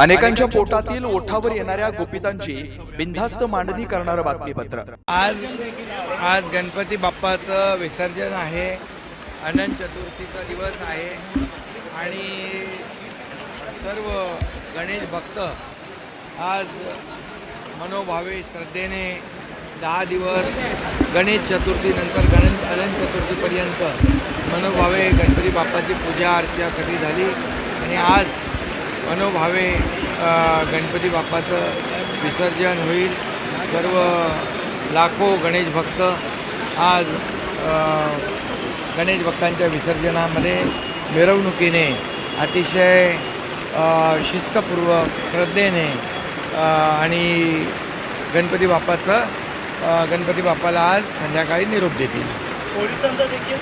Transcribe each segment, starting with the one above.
अनेकांच्या पोटातील ओठावर येणाऱ्या गोपितांची बिनधास्त मांडणी करणारं बातमीपत्र. आज आज गणपती बाप्पाचं विसर्जन आहे. अनंत चतुर्थीचा दिवस आहे. आणि सर्व गणेश भक्त आज मनोभावे श्रद्धेने दहा दिवस गणेश चतुर्थीनंतर गणेश अनंत चतुर्थीपर्यंत मनोभावे गणपती बाप्पाची पूजा अर्चा सगळी झाली. आणि आज मनोभावे गणपती बाप्पाचं विसर्जन होईल. सर्व लाखो गणेश भक्त आज गणेश भक्तांच्या विसर्जनामध्ये मिरवणुकीने अतिशय शिस्तपूर्वक श्रद्धेने आणि गणपती बाप्पाचं गणपती बाप्पाला आज संध्याकाळी निरोप देतील. पोलिसांचा देखील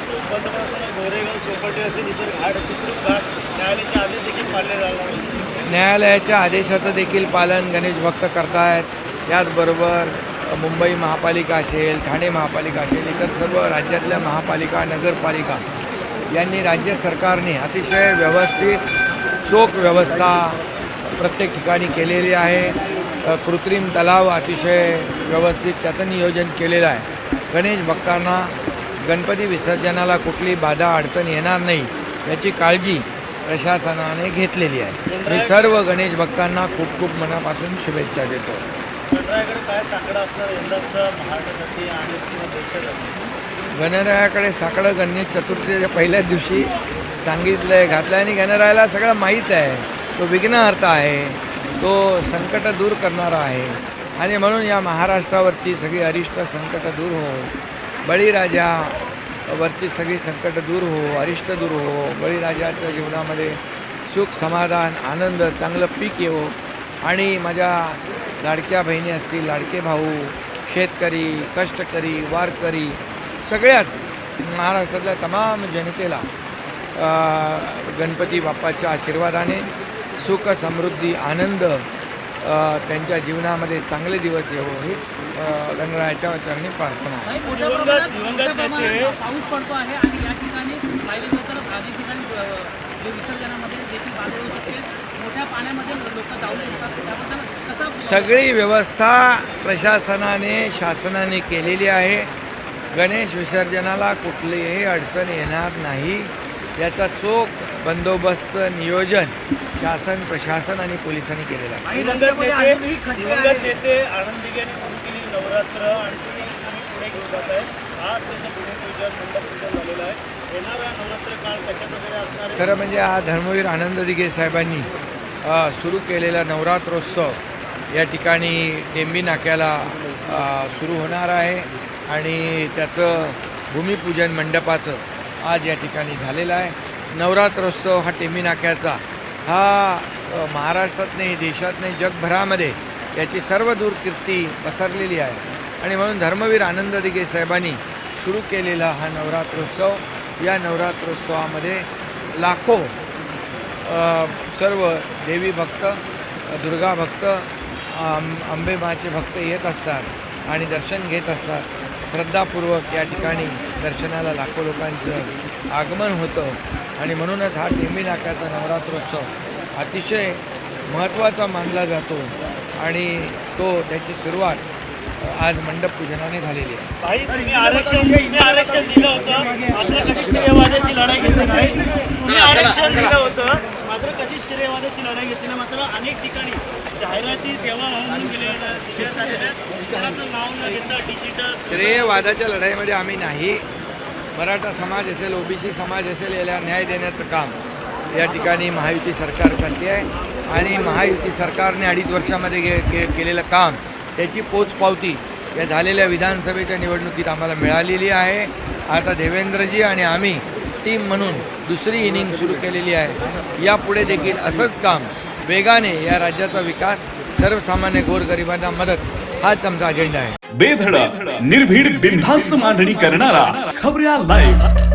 गोरेगाव असेल इतर घाट घाट न्यायालयाचे आदेश देखील जाणार. न्यायालयाच्या आदेशाचं देखील पालन गणेश भक्त करतायत. याचबरोबर मुंबई महापालिका असेल ठाणे महापालिका असेल इतर सर्व राज्यातल्या महापालिका नगरपालिका यांनी राज्य सरकारने अतिशय व्यवस्थित चोख व्यवस्था प्रत्येक ठिकाणी केलेली आहे. कृत्रिम तलाव अतिशय व्यवस्थित त्याचं नियोजन केलेलं आहे. गणेश भक्तांना गणपती विसर्जनाला कुठली बाधा अडचण येणार नाही याची काळजी प्रशासनाने घेतलेली आहे. मी सर्व गणेश भक्तांना खूप खूप मनापासून शुभेच्छा देतो. गणरायाकडे साकडा गणेश चतुर्थीच्या पहिल्याच दिवशी सांगितलं आहे घातलं आणि गणरायाला सगळं माहीत आहे. तो विघ्नहर्ता आहे. तो संकट दूर करणारा आहे. आणि म्हणून या महाराष्ट्रावरची सगळी अरिष्ट संकट दूर हो बळीराजा वरची सगळी संकट दूर हो अरिष्ट दूर हो. बळीराजाच्या जीवनामध्ये सुख समाधान आनंद चांगलं पीक येवो. आणि माझ्या लाडक्या बहिणी असतील लाडके भाऊ शेतकरी कष्टकरी वारकरी सगळ्याच महाराष्ट्रातल्या तमाम जनतेला गणपती बाप्पाच्या आशीर्वादाने सुख समृद्धी आनंद त्यांच्या जीवनामध्ये चांगले दिवस येवो हीच अ, गणरायाच्या चरणी प्रार्थना आहे. काही मोठ्या दिवंगत- प्रमाणात दिवंगत मोठ्या प्रमाणात नेते- पाऊस पडतो आहे आणि या ठिकाणी पाहिलं गेलं तर काही ठिकाणी अ, जे विसर्जनामध्ये देखील बाधा होऊ शकते मोठ्या पाण्यामध्ये लोक जाऊ शकतात त्याबद्दल कसा सगळी व्यवस्था प्रशासनाने शासनाने केलेली आहे. गणेश विसर्जनाला कुठलीही अडचण येणार नाही. याचा चोख बंदोबस्त नियोजन शासन प्रशासन आणि पोलिसांनी केलेलं आहे. दिवंगत नेते सुरू नवरात्र आणि तुम्ही पुढे घेऊन जात आहे. आज त्याचं भूमिपूजन मंडपपूजन झालेलं आहे. येणारा नवरात्र काळ कशा प्रकारे असणार आहे? खरं म्हणजे हा धर्मवीर आनंद दिघे साहेबांनी सुरू केलेला नवरात्रोत्सव या ठिकाणी टेंबी नाक्याला सुरू होणार आहे. आणि त्याचं भूमिपूजन मंडपाचं आज या ठिकाणी झालेला आहे. नवरात्रोत्सव हा टेंबी नाक्याचा. हा महाराष्ट्रात नाही देशात नाही जगभरामध्ये याची सर्व दूरकीर्ती पसरलेली आहे. आणि म्हणून धर्मवीर आनंद दिघे साहेबांनी सुरू केलेला हा नवरात्रोत्सव या नवरात्रोत्सवामध्ये लाखो सर्व देवी भक्त दुर्गा भक्त आं- माचे भक्त येत असतात आणि दर्शन घेत असतात. श्रद्धापूर्वक या ठिकाणी दर्शनाला लाखो लोकांचं आगमन होतं. आणि म्हणूनच हा टेंबी नाक्याचा नवरात्रोत्सव अतिशय महत्त्वाचा मानला जातो आणि तो त्याची सुरुवात आज मंडप पूजनाने झालेली आहे. आरक्षण आरक्षण दिलं होतं. लढाई घेतली नाही. आरक्षण दिलं होतं. मात्र श्रेयवादाची लढाई घेतली मात्र अनेक ठिकाणी जाहिराती तेव्हा म्हणून गेलेल्या आलेल्या नाव न घेता डिजिटल श्रेयवादाच्या लढाईमध्ये आम्ही नाही. मराठा समाज असेल ओबीसी समाज असेल याला न्याय देण्याचं काम या ठिकाणी महायुती सरकार करते आहे. आणि महायुती सरकारने अडीच वर्षामध्ये गे के केलेलं काम त्याची पोचपावती या झालेल्या विधानसभेच्या निवडणुकीत आम्हाला मिळालेली आहे. आता देवेंद्रजी आणि आम्ही टीम म्हणून दुसरी इनिंग सुरू केलेली आहे. यापुढे देखील असंच काम वेगाने या राज्याचा विकास सर्वसामान्य गोरगरिबांना मदत हाच आमचा अजेंडा आहे. बेधडक निर्भीड बिनधास्त मांडणी करणारा खबऱ्या लाईव्ह